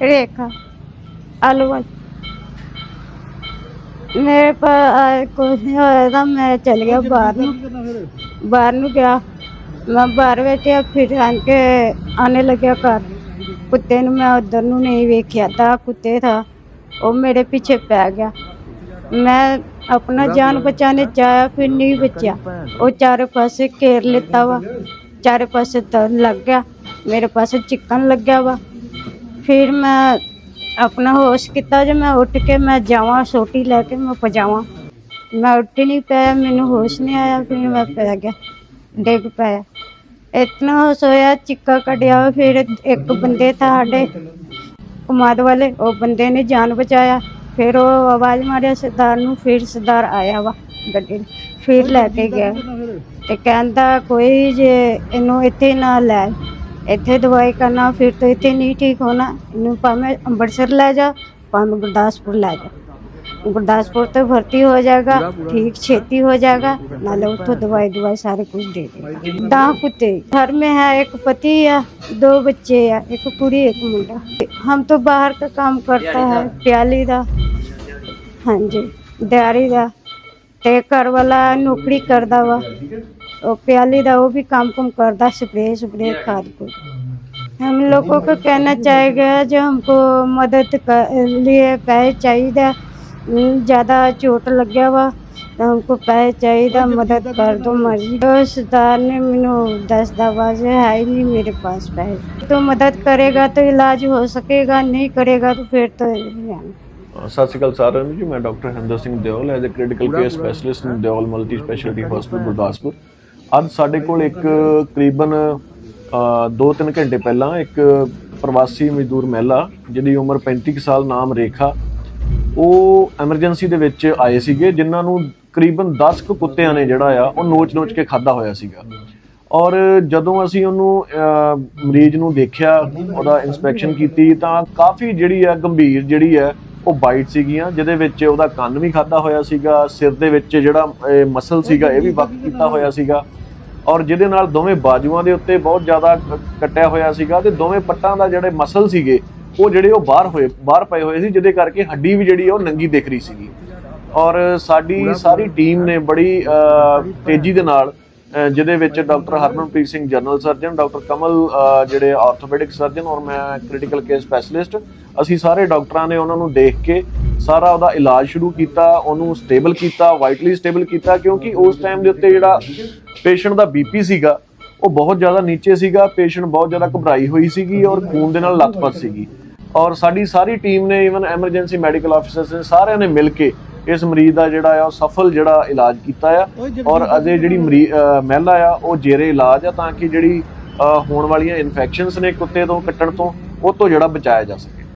रेखा अलवर ਮੇਰੇ ਪਰ ਕੁਝ ਨਹੀਂ ਹੋਇਆ ਤਾਂ ਮੈਂ ਚਲ ਗਿਆ ਬਾਹਰ ਨੂੰ। ਬਾਹਰ ਨੂੰ ਗਿਆ। ਮੈਂ ਬਾਹਰ ਬੈਠਿਆ ਫਿਰ ਆਣ ਕੇ ਆਨੇ ਲੱਗਿਆ ਘਰ। ਕੁੱਤੇ ਨੂੰ ਮੈਂ ਉਧਰ ਨੂੰ ਨਹੀਂ ਵੇਖਿਆ ਤਾਂ ਕੁੱਤੇ ਥਾ ਉਹ ਮੇਰੇ ਪਿੱਛੇ ਪੈ ਗਿਆ। ਮੈਂ ਆਪਣਾ ਜਾਨ ਬਚਾਣੇ ਚਾਹਿਆ ਫਿਰ ਨਹੀਂ ਬਚਿਆ। ਉਹ ਚਾਰੇ ਪਾਸੇ ਘੇਰ ਲਿੱਤਾ ਵਾ। ਚਾਰੇ ਪਾਸੇ ਤਰਨ ਲੱਗ ਗਿਆ। ਮੇਰੇ ਪਾਸੇ ਚਿਕਨ ਲੱਗਿਆ ਵਾ। ਫਿਰ ਮੈਂ ਆਪਣਾ ਹੋਸ਼ ਕੀਤਾ ਜੇ ਮੈਂ ਉੱਠ ਕੇ ਮੈਂ ਜਾਵਾਂ, ਸੋਟੀ ਲੈ ਕੇ ਮੈਂ ਪਜਾਵਾਂ। ਮੈਂ ਉੱਠ ਨਹੀਂ ਪਾਇਆ ਮੈਨੂੰ ਹੋਸ਼ ਨਹੀਂ ਆਇਆ, ਫਿਰ ਮੈਂ ਪੈ ਗਿਆ, ਡਿੱਗ ਪਿਆ। ਇਤਨਾ ਹੋਸ਼ ਹੋਇਆ, ਚਿੱਕਾ ਕੱਢਿਆ, ਫਿਰ ਇੱਕ ਬੰਦੇ ਤਾਂ ਸਾਡੇ ਕਮਾਦ ਵਾਲੇ, ਉਹ ਬੰਦੇ ਨੇ ਜਾਨ ਬਚਾਇਆ। ਫਿਰ ਉਹ ਆਵਾਜ਼ ਮਾਰਿਆ, ਸਰਦਾਰ ਨੂੰ, ਫਿਰ ਸਰਦਾਰ ਆਇਆ ਵਾ ਗੱਡੀ ਫਿਰ ਲੈ ਕੇ ਗਿਆ। ਤੇ ਕਹਿੰਦਾ, ਕੋਈ ਜੇ ਇਹਨੂੰ ਇੱਥੇ ਨਾ ਲੈ। ਇੱਥੇ ਦਵਾਈ ਕਰਨਾ ਫਿਰ ਤਾਂ ਇੱਥੇ ਨਹੀਂ ਠੀਕ ਹੋਣਾ ਇਹਨੂੰ ਭਾਵੇਂ ਅੰਮ੍ਰਿਤਸਰ ਲੈ ਜਾ ਭਾਵੇਂ ਗੁਰਦਾਸਪੁਰ ਲੈ ਜਾ गुरदासपुर तो भर्ती हो जाएगा ठीक छेती हो जाएगा नाले उठो दवाई दवाई सारे कुछ दे देगा दाह कुत्ते घर में है एक पति है दो बच्चे है एक कुड़ी एक मुंडा हम तो बाहर का काम करता है प्याली दा हाँ जी दिहाड़ी दा ते घर वाला नौकरी करदा वा और प्याली दा वो भी काम कुम करदा स्प्रे स्प्रे खाद को हम लोगों को कहना चाहेगा जो हमको मदद कर लिए पैसे चाहिए ज़्यादा चोट लग गया वा तो हमको पैसे चाहिए मदद कर दो मर्जी तो सरदार ने मैनू दस दबाजे है ही नहीं मेरे पास पैसे तो मदद करेगा तो इलाज हो सकेगा नहीं करेगा तो फिर तो नहीं आना। ਅ, ਸਤਿ ਸ਼੍ਰੀ ਅਕਾਲ ਸਾਰਿਆਂ ਨੂੰ ਜੀ ਮੈਂ doctor Harinder Singh Deol as uh critical care specialist in Deol multi speciality hospital Gurdaspur ਅੱਜ ਸਾਡੇ ਕੋਲ ਇੱਕ ਕਰੀਬਨ 2-3 ਘੰਟੇ ਪਹਿਲਾਂ ਇੱਕ ਪ੍ਰਵਾਸੀ ਮਜ਼ਦੂਰ ਮਹਿਲਾ, ਜਿਹਦੀ ਉਮਰ 35 ਕੁ ਸਾਲ, ਨਾਮ ਰੇਖਾ, ਉਹ ਐਮਰਜੈਂਸੀ ਦੇ ਵਿੱਚ ਆਏ ਸੀਗੇ, ਜਿਨ੍ਹਾਂ ਨੂੰ ਕਰੀਬਨ 10 ਕੁ ਕੁੱਤਿਆਂ ਨੇ ਜਿਹੜਾ ਆ, ਉਹ ਨੋਚ-ਨੋਚ ਕੇ ਖਾਦਾ ਹੋਇਆ ਸੀਗਾ। ਔਰ ਜਦੋਂ ਅਸੀਂ ਉਹਨੂੰ ਮਰੀਜ਼ ਨੂੰ ਦੇਖਿਆ, ਉਹਦਾ ਇਨਸਪੈਕਸ਼ਨ ਕੀਤੀ, ਤਾਂ ਕਾਫੀ ਜਿਹੜੀ ਆ, ਗੰਭੀਰ ਜਿਹੜੀ ਆ ਉਹ ਬਾਈਟ ਸੀਗੀਆਂ ਜਿਹਦੇ ਵਿੱਚ ਉਹਦਾ ਕੰਨ ਵੀ ਖਾਦਾ ਹੋਇਆ ਸੀਗਾ ਸਿਰ ਦੇ ਵਿੱਚ ਜਿਹੜਾ ਮਸਲ ਸੀਗਾ ਇਹ ਵੀ ਵਕ ਕੀਤਾ ਹੋਇਆ ਸੀਗਾ। ਔਰ ਜਿਹਦੇ ਨਾਲ ਦੋਵੇਂ ਬਾਜੂਆਂ ਦੇ ਉੱਤੇ ਬਹੁਤ ਜ਼ਿਆਦਾ ਕੱਟਿਆ ਹੋਇਆ ਸੀਗਾ ਤੇ ਦੋਵੇਂ ਪੱਟਾਂ ਦਾ ਜਿਹੜੇ ਮਸਲ ਸੀਗੇ ਉਹ ਜਿਹੜੇ ਉਹ ਬਾਹਰ ਹੋਏ ਬਾਹਰ ਪਏ ਹੋਏ ਸੀ ਜਿਹਦੇ ਕਰਕੇ ਹੱਡੀ ਵੀ ਜਿਹੜੀ ਉਹ ਨੰਗੀ ਦਿਖ ਰਹੀ ਸੀਗੀ। ਔਰ ਸਾਡੀ ਸਾਰੀ ਟੀਮ ਨੇ ਬੜੀ ਤੇਜ਼ੀ ਦੇ ਨਾਲ ਜਿਹਦੇ ਵਿੱਚ doctor Harmanpreet Singh general surgeon doctor Kamal ਜਿਹੜੇ ਆਰਥੋਪੈਡਿਕ ਸਰਜਨ ਔਰ ਮੈਂ ਕ੍ਰਿਟੀਕਲ ਕੇਅਰ ਸਪੈਸ਼ਲਿਸਟ ਅਸੀਂ ਸਾਰੇ ਡਾਕਟਰਾਂ ਨੇ ਉਹਨਾਂ ਨੂੰ ਦੇਖ ਕੇ ਸਾਰਾ ਉਹਦਾ ਇਲਾਜ ਸ਼ੁਰੂ ਕੀਤਾ ਉਹਨੂੰ ਸਟੇਬਲ ਕੀਤਾ ਵਾਈਟਲੀ ਸਟੇਬਲ ਕੀਤਾ ਕਿਉਂਕਿ ਉਸ ਟਾਈਮ ਦੇ ਉੱਤੇ ਜਿਹੜਾ ਪੇਸ਼ੈਂਟ ਦਾ ਬੀਪੀ ਸੀਗਾ ਉਹ ਬਹੁਤ ਜ਼ਿਆਦਾ ਨੀਚੇ ਸੀਗਾ ਪੇਸ਼ੈਂਟ ਬਹੁਤ ਜ਼ਿਆਦਾ ਘਬਰਾਈ ਹੋਈ ਸੀਗੀ ਔਰ ਖੂਨ ਦੇ ਨਾਲ ਲੱਥਪੱਥ ਸੀਗੀ। ਔਰ ਸਾਡੀ ਸਾਰੀ ਟੀਮ ਨੇ ਇਵਨ ਐਮਰਜੈਂਸੀ ਮੈਡੀਕਲ ਆਫੀਸਰਸ ਨੇ ਸਾਰਿਆਂ ਨੇ ਮਿਲ ਕੇ ਇਸ ਮਰੀਜ਼ ਦਾ ਜਿਹੜਾ ਆ ਉਹ ਸਫਲ ਜਿਹੜਾ ਇਲਾਜ ਕੀਤਾ ਆ। ਔਰ ਅਜੇ ਜਿਹੜੀ ਮਹਿਲਾ ਆ ਉਹ ਜੇਰੇ ਇਲਾਜ ਆ ਤਾਂ ਕਿ ਜਿਹੜੀ ਹੋਣ ਵਾਲੀਆਂ ਇਨਫੈਕਸ਼ਨਸ ਨੇ ਕੁੱਤੇ ਤੋਂ ਕੱਟਣ ਤੋਂ ਉਹ ਤੋਂ ਜਿਹੜਾ ਬਚਾਇਆ ਜਾ ਸਕੇ।